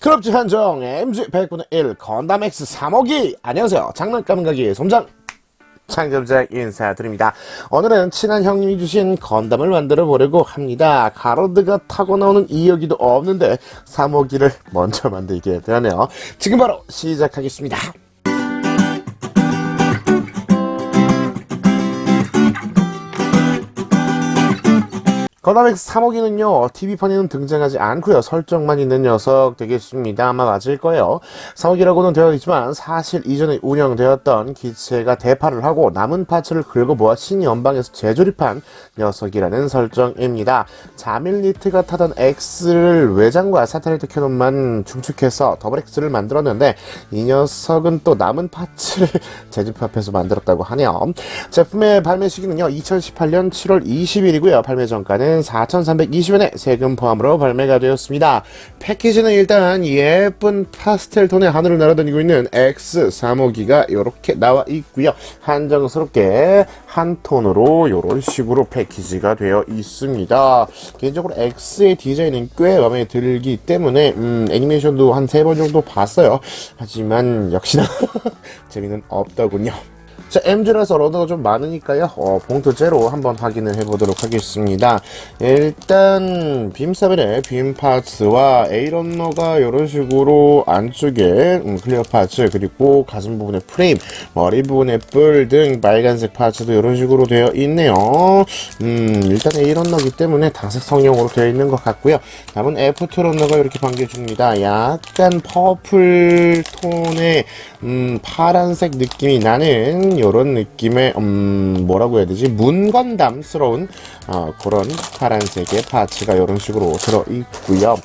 클럽지 한정 MG 100분의 1 건담 X 3호기 안녕하세요 장난감 가게 솜장 창점장 인사드립니다. 오늘은 친한 형님이 주신 건담을 만들어 보려고 합니다. 가로드가 타고 나오는 이야기도 없는데 3호기를 먼저 만들게 되네요. 지금 바로 시작하겠습니다. 건담X 3호기는요, TV판에는 등장하지 않고요, 설정만 있는 녀석 되겠습니다. 아마 맞을 거예요. 3호기라고는 되어 있지만, 사실 이전에 운영되었던 기체가 대파를 하고 남은 파츠를 긁어모아 신연방에서 재조립한 녀석이라는 설정입니다. 자밀리트가 타던 X를 외장과 사타리트 캐논만 중축해서 더블 X를 만들었는데, 이 녀석은 또 남은 파츠를 재집합해서 만들었다고 하네요. 제품의 발매 시기는요, 2018년 7월 20일이고요. 발매 전가는 4,320원에 세금 포함으로 발매가 되었습니다. 패키지는 일단 예쁜 파스텔 톤의 하늘을 날아다니고 있는 X3호기가 이렇게 나와 있고요. 한정스럽게 한 톤으로 이런 식으로 패키지가 되어 있습니다. 개인적으로 X의 디자인은 꽤 마음에 들기 때문에 음, 애니메이션도 한 세 번 정도 봤어요. 하지만 역시나 재미는 없더군요. 자, MG라서 러더가 좀 많으니까요. 어, 봉투 제로 한번 확인을 해보도록 하겠습니다. 일단 빔사벨의 빔 파츠와 에이런너가 이런 식으로 안쪽에 음, 클리어 파츠 그리고 가슴 부분의 프레임, 머리 부분의 뿔 등 빨간색 파츠도 이런 식으로 되어 있네요. 음, 일단 에이런너기 때문에 당색 성형으로 되어 있는 것 같고요. 다음은 F2 런너가 이렇게 반겨줍니다. 약간 퍼플 톤의 음, 파란색 느낌이 나는 이런 느낌의 음, 뭐라고 해야 되지 문건담스러운 어, 그런 파란색의 파츠가 이런 식으로 들어 있고요.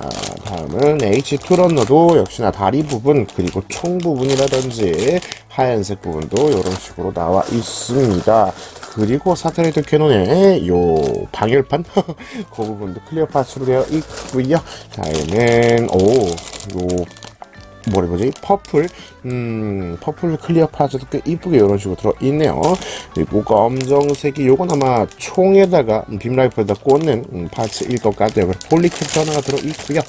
아, 다음은 H2 런너도 역시나 다리 부분 그리고 총 부분이라든지 하얀색 부분도 이런 식으로 나와 있습니다. 그리고 사테라이트 캐논의 요 방열판 그 부분도 클리어 파츠로 되어 있고요. 다음은 오요 뭐라 뭐지? 퍼플 음 퍼플 클리어 파츠도 꽤 이쁘게 이런 식으로 들어 있네요. 그리고 검정색이 요건 아마 총에다가 음, 빔라이프에다 꽂는 음, 파츠일 것 같아요. 폴리캡 하나가 들어 있고요.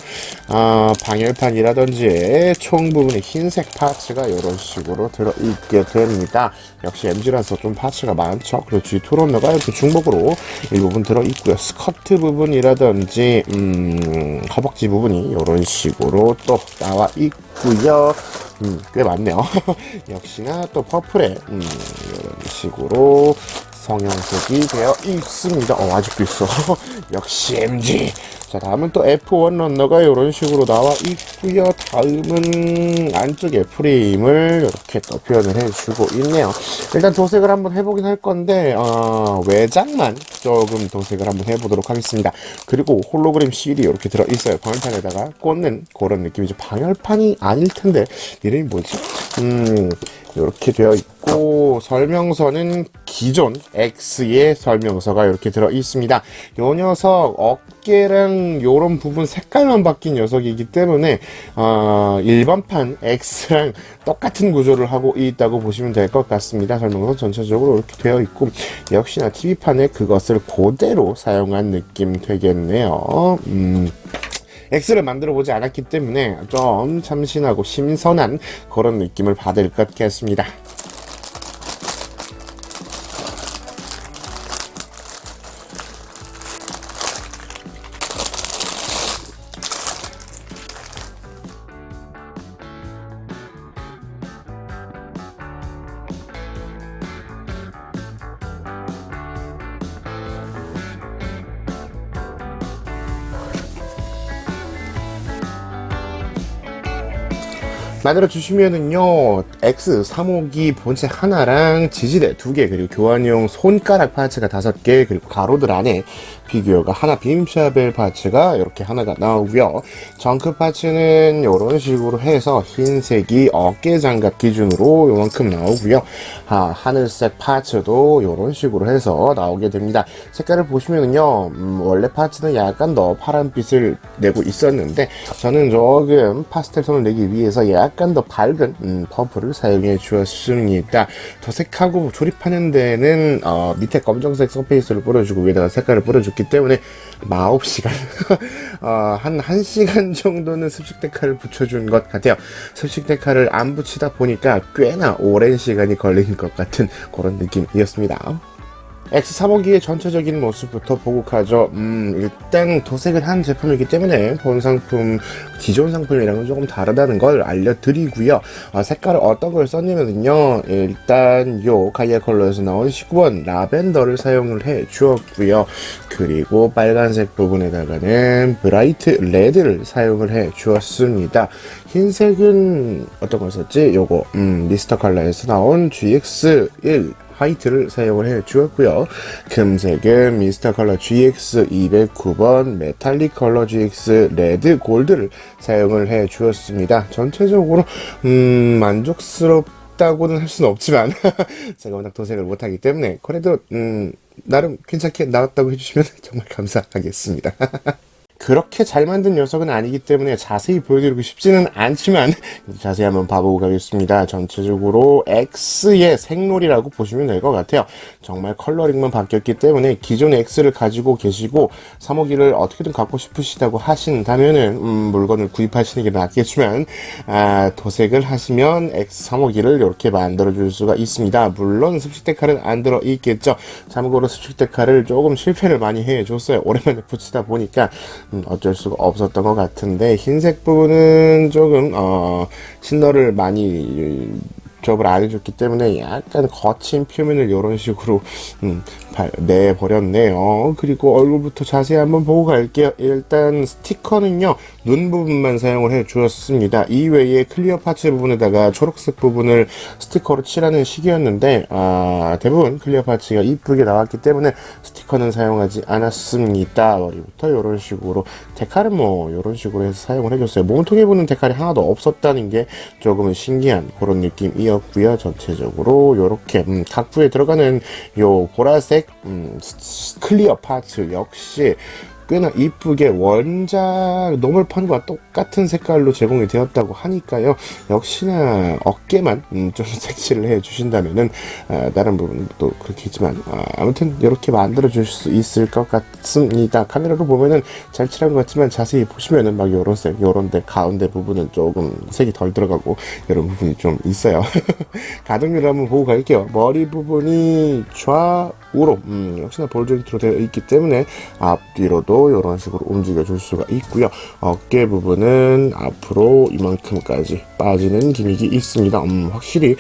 아 방열판이라든지 총 부분에 흰색 파츠가 이런 식으로 들어 있게 됩니다. 역시 MG라서 좀 파츠가 많죠? 그리고 G2 런너가 이렇게 중복으로 일부분 들어 있고요. 스커트 부분이라든지 음 허벅지 부분이 이런 식으로 또 나와 있고 있고요. 음, 꽤 많네요. 역시나 또 퍼플에 음, 이런 식으로 성형색이 되어 있습니다. 어, 아직도 있어. 역시 MG. 자, 다음은 또 F1 런너가 이런 식으로 나와 있고 요. 다음은 안쪽에 프레임을 이렇게 또 표현을 해주고 있네요. 일단 도색을 한번 해보긴 할 건데 어, 외장만 조금 도색을 한번 해보도록 하겠습니다. 그리고 홀로그램 실이 이렇게 들어 있어요. 방열판에다가 꽂는 그런 느낌이죠. 방열판이 아닐 텐데 이름이 뭐지? 음, 이렇게 되어 있 고 설명서는 기존 X의 설명서가 이렇게 들어 있습니다. 요 녀석 어깨랑 요런 부분 색깔만 바뀐 녀석이기 때문에 어, 일반판 X랑 똑같은 구조를 하고 있다고 보시면 될 것 같습니다. 설명서 전체적으로 이렇게 되어 있고 역시나 TV판에 그것을 그대로 사용한 느낌 되겠네요. 음. X를 만들어 보지 않았기 때문에 좀 참신하고 신선한 그런 느낌을 받을 것 같습니다. 만들어 주시면은요 X 3호기 본체 하나랑 지지대 두 개 그리고 교환용 손가락 파츠가 다섯 개 그리고 가로들 안에 피규어가 하나 빔샤벨 파츠가 이렇게 하나가 나오고요. 정크 파츠는 이런 식으로 해서 흰색이 어깨 장갑 기준으로 요만큼 나오고요. 아, 하늘색 파츠도 이런 식으로 해서 나오게 됩니다. 색깔을 보시면은요 음, 원래 파츠는 약간 더 파란빛을 내고 있었는데 저는 조금 파스텔 톤을 내기 위해서 약 약간 더 밝은 음, 퍼플을 사용해 주었습니다. 도색하고 조립하는 데는 어, 밑에 검정색 서페이스를 뿌려주고 위에다가 색깔을 뿌려줬기 때문에 9시간 어, 한 1시간 정도는 습식 데카를 붙여준 것 같아요. 습식 데카를 안 붙이다 보니까 꽤나 오랜 시간이 걸린 것 같은 그런 느낌이었습니다. X3호기의 전체적인 모습부터 보고하죠. 음, 일단 도색을 한 제품이기 때문에 본 상품, 기존 상품이랑은 조금 다르다는 걸 알려드리고요. 아, 색깔을 어떤 걸 썼냐면요. 일단 요 가이아 컬러에서 나온 19번 라벤더를 사용을 해 주었고요. 그리고 빨간색 부분에다가는 브라이트 레드를 사용을 해 주었습니다. 흰색은 어떤 걸 썼지? 요거, 음, 미스터 컬러에서 나온 GX1 화이트를 사용을 해 주었고요. 금색은 미스터 컬러 GX 209번 메탈릭 컬러 GX 레드 골드를 사용을 해 주었습니다. 전체적으로 음, 만족스럽 다고는 할 수는 없지만 제가 워낙 도색을 못하기 때문에 그래도 음, 나름 괜찮게 나왔다고 해주시면 정말 감사하겠습니다. 그렇게 잘 만든 녀석은 아니기 때문에 자세히 보여드리고 싶지는 않지만 자세히 한번 봐보고 가겠습니다. 전체적으로 X의 생롤이라고 보시면 될 것 같아요. 정말 컬러링만 바뀌었기 때문에 기존 X를 가지고 계시고 3호기를 어떻게든 갖고 싶으시다고 하신다면은 음, 물건을 구입하시는 게 낫겠지만 아, 도색을 하시면 X 3호기를 이렇게 만들어 줄 수가 있습니다. 물론 습식 데칼은 안 들어 있겠죠. 참고로 습식 데칼을 조금 실패를 많이 해줬어요. 오랜만에 붙이다 보니까 음, 어쩔 수가 없었던 것 같은데 흰색 부분은 조금 어, 신너를 많이 접을 안 해줬기 때문에 약간 거친 표면을 이런 식으로 음, 발- 내버렸네요. 그리고 얼굴부터 자세히 한번 보고 갈게요. 일단 스티커는요 눈 부분만 사용을 해 주었습니다. 이외에 클리어 파츠 부분에다가 초록색 부분을 스티커로 칠하는 시기였는데 아, 대부분 클리어 파츠가 이쁘게 나왔기 때문에 스티커는 사용하지 않았습니다. 머리부터 이런 식으로 데칼은 뭐 이런 식으로 해서 사용을 해줬어요. 몸통에 보는 데칼이 하나도 없었다는 게 조금은 신기한 그런 느낌이었고요. 전체적으로 이렇게 음, 각부에 들어가는 요 보라색 음, 클리어 파츠 역시 꽤나 이쁘게 원작 노멀판과 똑같은 색깔로 제공이 되었다고 하니까요. 역시나 어깨만 음, 좀 색칠을 해 주신다면은 아, 다른 부분도 그렇겠지만 아, 무튼 이렇게 만들어 줄 수 있을 것 같습니다. 카메라로 보면은 잘 칠한 것 같지만 자세히 보시면은 막 요런 색, 요런데 가운데 부분은 조금 색이 덜 들어가고 이런 부분이 좀 있어요. 가동률을 한번 보고 갈게요. 머리 부분이 좌 우로 음, 역시나 볼 조인트로 되어 있기 때문에 앞뒤로도 이런 식으로 움직여 줄 수가 있고요. 어깨 부분은 앞으로 이만큼까지 빠지는 기믹이 있습니다. 음, 확실히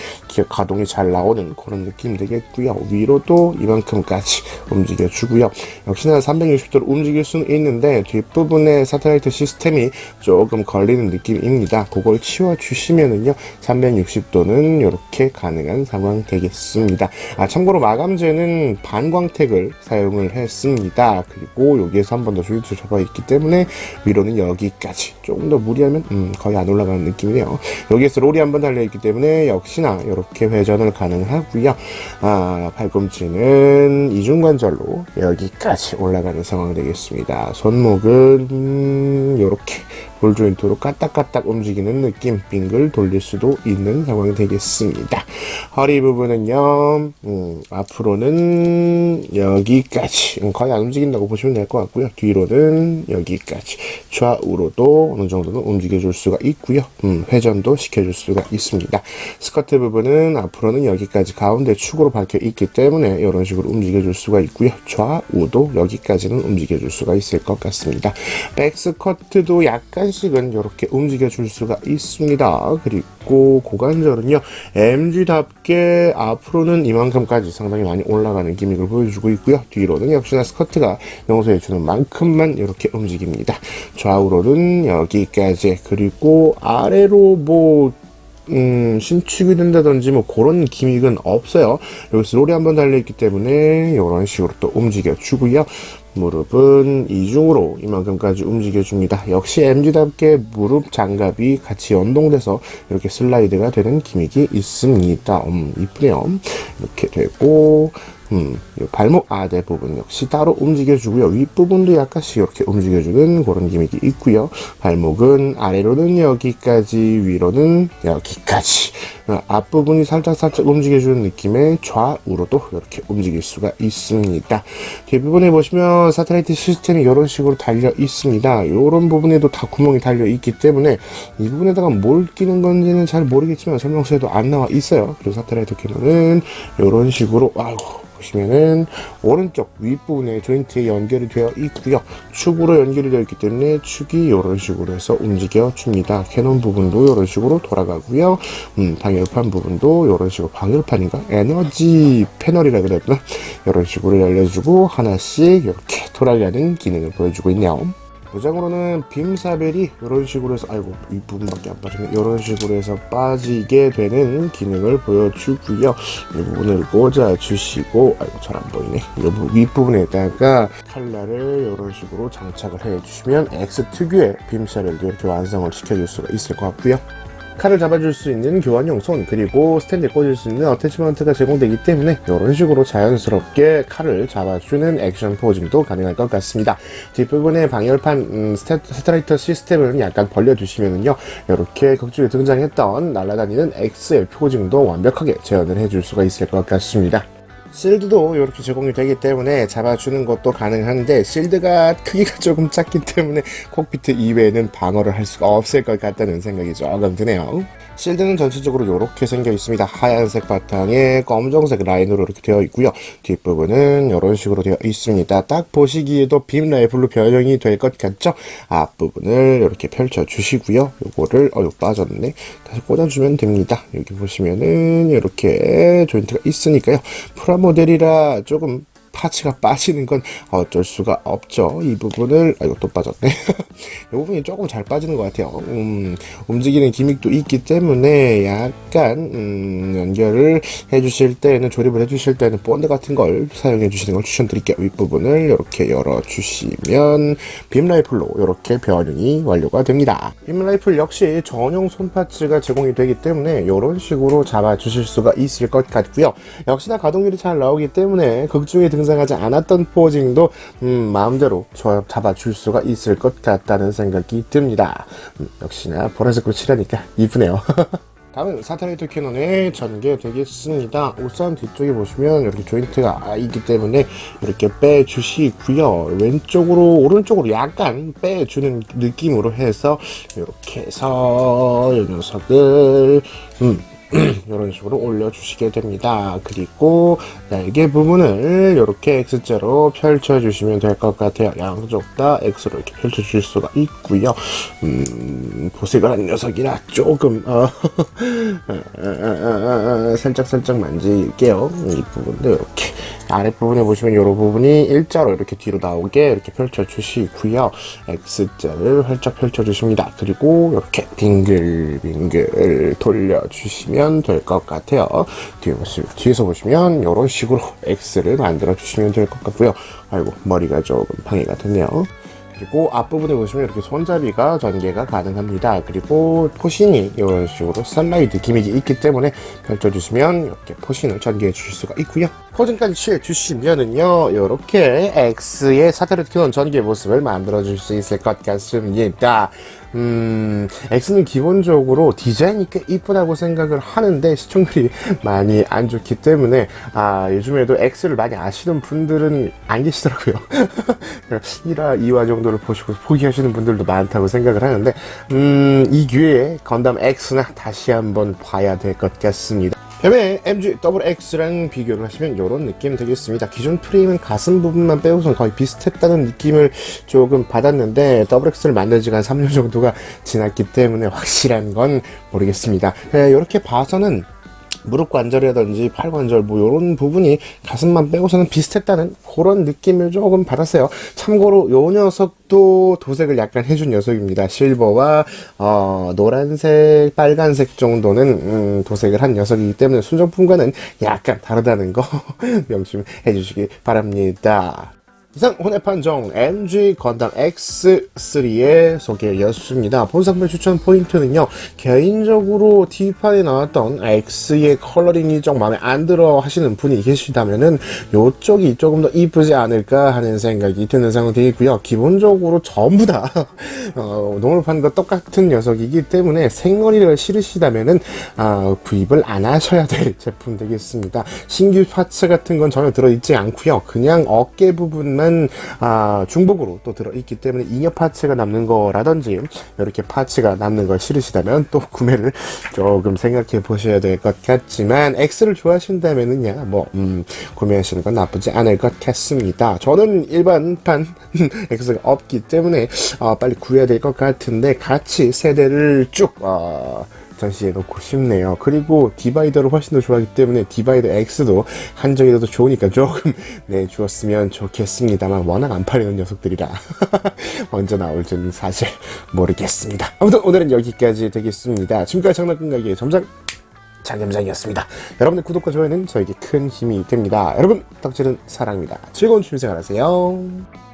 가동이 잘 나오는 그런 느낌 되겠고요. 위로도 이만큼까지 움직여 주고요. 역시나 360도로 움직일 수는 있는데 뒷부분에 사테라이트 시스템이 조금 걸리는 느낌입니다. 그걸 치워 주시면은요 360도는 이렇게 가능한 상황 되겠습니다. 아 참고로 마감재는 반광택을 사용을 했습니다. 그리고 여기에서 한 번더 조율을 잡아 있기 때문에 위로는 여기까지 조금 더 무리하면 음, 거의 안 올라가는 느낌이네요. 여기에서 롤이 한 번 달려 있기 때문에 역시나 이렇게 회전을 가능하고요. 아 팔꿈치는 이중관 절로 여기까지 올라가는 상황이 되겠습니다. 손목은 음, 이렇게 볼 조인트로 까딱까딱 움직이는 느낌 빙글 돌릴 수도 있는 상황이 되겠습니다. 허리 부분은요 음, 앞으로는 여기까지 음, 거의 안 움직인다고 보시면 될 것 같고요. 뒤로는 여기까지 좌우로도 어느 정도는 움직여줄 수가 있고요. 음, 회전도 시켜줄 수가 있습니다. 스커트 부분은 앞으로는 여기까지 가운데 축으로 박혀 있기 때문에 이런 식으로 움직여줄 수가 있고요. 좌우도 여기까지는 움직여줄 수가 있을 것 같습니다. 백스커트도 약간 씩은 이렇게 움직여 줄 수가 있습니다. 그리고 고관절은요, MG답게 앞으로는 이만큼까지 상당히 많이 올라가는 기믹을 보여주고 있고요. 뒤로는 역시나 스커트가 용서해주는 만큼만 이렇게 움직입니다. 좌우로는 여기까지, 그리고 아래로 뭐, 음, 신축이 된다든지 뭐 그런 기믹은 없어요. 여기서 롤이 한번 달려있기 때문에 이런 식으로 또 움직여 주고요. 무릎은 이중으로 이만큼까지 움직여 줍니다. 역시 MG답게 무릎 장갑이 같이 연동돼서 이렇게 슬라이드가 되는 기믹이 있습니다. 음, 이쁘네요. 이렇게 되고 음, 이 발목 아대 부분 역시 따로 움직여주고요. 윗부분도 약간씩 이렇게 움직여주는 그런 기믹이 있고요. 발목은 아래로는 여기까지, 위로는 여기까지. 어, 앞부분이 살짝 살짝 움직여주는 느낌의 좌우로도 이렇게 움직일 수가 있습니다. 뒷부분에 보시면 사테라이트 시스템이 이런 식으로 달려 있습니다. 이런 부분에도 다 구멍이 달려 있기 때문에 이 부분에다가 뭘 끼는 건지는 잘 모르겠지만 설명서에도 안 나와 있어요. 그리고 사테라이트 캐논은 이런 식으로 아이고 보시면은 오른쪽 윗부분에 조인트에 연결이 되어 있고요. 축으로 연결이 되어 있기 때문에 축이 이런 식으로 해서 움직여 줍니다. 캐논 부분도 이런 식으로 돌아가고요. 음, 방열판 부분도 이런 식으로 방열판인가 에너지 패널이라 그래야 되나 이런 식으로 열려주고 하나씩 이렇게 돌아가는 기능을 보여주고 있네요. 무장으로는 빔사벨이 이런 식으로 해서 아이고 이 부분밖에 안 빠지네. 이런 식으로 해서 빠지게 되는 기능을 보여주고요. 이 부분을 꽂아 주시고 아이고 잘 안 보이네. 이 부- 윗부분에다가 칼날을 이런 식으로 장착을 해 주시면 X 특유의 빔사벨도 이렇게 완성을 시켜줄 수가 있을 것 같고요 칼을 잡아줄 수 있는 교환용 손 그리고 스탠드에 꽂을 수 있는 어태치먼트가 제공되기 때문에 이런 식으로 자연스럽게 칼을 잡아주는 액션 포징도 가능할 것 같습니다. 뒷부분에 방열판 음, 스태, 스트라이터 시스템을 약간 벌려주시면은요 이렇게 극중에 등장했던 날아다니는 X의 포징도 완벽하게 재현을 해줄 수가 있을 것 같습니다. 실드도 이렇게 제공이 되기 때문에 잡아주는 것도 가능한데 실드가 크기가 조금 작기 때문에 콕피트 이외에는 방어를 할 수가 없을 것 같다는 생각이 조금 드네요. 실드는 전체적으로 이렇게 생겨 있습니다. 하얀색 바탕에 검정색 라인으로 이렇게 되어 있고요. 뒷부분은 이런 식으로 되어 있습니다. 딱 보시기에도 빔 라이플로 변형이 될 것 같죠? 앞부분을 이렇게 펼쳐 주시고요. 요거를 어, 요 빠졌네. 다시 꽂아주면 됩니다. 여기 보시면은 이렇게 조인트가 있으니까요. 프라모델이라 조금 파츠가 빠지는 건 어쩔 수가 없죠. 이 부분을 아이고 또 빠졌네. 이 부분이 조금 잘 빠지는 것 같아요. 음, 움직이는 기믹도 있기 때문에 약간 음, 연결을 해주실 때는 조립을 해주실 때는 본드 같은 걸 사용해 주시는 걸 추천드릴게요. 윗 부분을 이렇게 열어 주시면 빔 라이플로 이렇게 변형이 완료가 됩니다. 빔 라이플 역시 전용 손 파츠가 제공이 되기 때문에 이런 식으로 잡아 주실 수가 있을 것 같고요. 역시나 가동률이 잘 나오기 때문에 극중에 등 장하지 않았던 포징도 음, 마음대로 저- 잡아줄 수가 있을 것 같다는 생각이 듭니다. 음, 역시나 보라색으로 칠하니까 이쁘네요. 다음은 사테라이트 캐논의 전개 되겠습니다. 우선 뒤쪽에 보시면 이렇게 조인트가 있기 때문에 이렇게 빼주시고요. 왼쪽으로 오른쪽으로 약간 빼주는 느낌으로 해서 이렇게 해서 이 녀석을 음, 이런 식으로 올려주시게 됩니다. 그리고 날개 부분을 이렇게 X자로 펼쳐주시면 될 것 같아요. 양쪽 다 X로 이렇게 펼쳐주실 수가 있고요. 음, 보색을 한 녀석이라 조금 어, 살짝 살짝 만질게요. 이 부분도 이렇게 아랫부분에 보시면 이 부분이 일자로 이렇게 뒤로 나오게 이렇게 펼쳐주시고요. X자를 활짝 펼쳐주십니다. 그리고 이렇게 빙글빙글 돌려주시면 될 것 같아요. 뒤에 보시, 뒤에서 보시면 이런 식으로 X를 만들어 주시면 될 것 같고요. 아이고 머리가 조금 방해가 됐네요. 그리고 앞부분에 보시면 이렇게 손잡이가 전개가 가능합니다. 그리고 포신이 이런 식으로 슬라이드 기믹이 있기 때문에 펼쳐주시면 이렇게 포신을 전개해 주실 수가 있고요. 포진까지 취해 주시면은요, 이렇게 X의 사테르 키원 전개 모습을 만들어 줄 수 있을 것 같습니다. 음, X는 기본적으로 디자인이 꽤 이쁘다고 생각을 하는데 시청률이 많이 안 좋기 때문에 아, 요즘에도 X를 많이 아시는 분들은 안 계시더라고요. 1화, 2화 정도를 보시고 포기하시는 분들도 많다고 생각을 하는데 음, 이 기회에 건담 X나 다시 한번 봐야 될 것 같습니다. 뱀의 MG XX랑 비교를 하시면 이런 느낌 되겠습니다. 기존 프레임은 가슴 부분만 빼고선 거의 비슷했다는 느낌을 조금 받았는데 XX를 만든 지가 한 3년 정도가 지났기 때문에 확실한 건 모르겠습니다. 이렇게 봐서는 무릎 관절이라든지 팔 관절 뭐 이런 부분이 가슴만 빼고서는 비슷했다는 그런 느낌을 조금 받았어요. 참고로 요 녀석도 도색을 약간 해준 녀석입니다. 실버와 어, 노란색, 빨간색 정도는 음, 도색을 한 녀석이기 때문에 순정품과는 약간 다르다는 거 명심해 주시기 바랍니다. 이상 혼의 판정 MG 건담 X3의 소개였습니다. 본 상품 추천 포인트는요. 개인적으로 TV판에 나왔던 X의 컬러링이 좀 마음에 안 들어 하시는 분이 계시다면은 요쪽이 조금 더 이쁘지 않을까 하는 생각이 드는 상황이고요. 기본적으로 전부 다 어, 노멀판과 똑같은 녀석이기 때문에 생거리를 싫으시다면은 아, 구입을 안 하셔야 될 제품 되겠습니다. 신규 파츠 같은 건 전혀 들어있지 않고요. 그냥 어깨 부분만 아, 중복으로 또 들어있기 때문에 잉여 파츠가 남는 거라든지 이렇게 파츠가 남는 걸 싫으시다면 또 구매를 조금 생각해 보셔야 될 것 같지만 X를 좋아하신다면은야 뭐 음, 구매하시는 건 나쁘지 않을 것 같습니다. 저는 일반판 X가 없기 때문에 어, 빨리 구해야 될 것 같은데 같이 세대를 쭉 어, 전시해 놓고 싶네요. 그리고 디바이더를 훨씬 더 좋아하기 때문에 디바이더 X도 한정이 더 좋으니까 조금 내주었으면 좋겠습니다만 워낙 안 팔리는 녀석들이라 언제 나올지는 사실 모르겠습니다. 아무튼 오늘은 여기까지 되겠습니다. 지금까지 장난감 가게의 점장 장겸장이었습니다. 여러분의 구독과 좋아요는 저에게 큰 힘이 됩니다. 여러분 덕질은 사랑입니다. 즐거운 취미생활 하세요.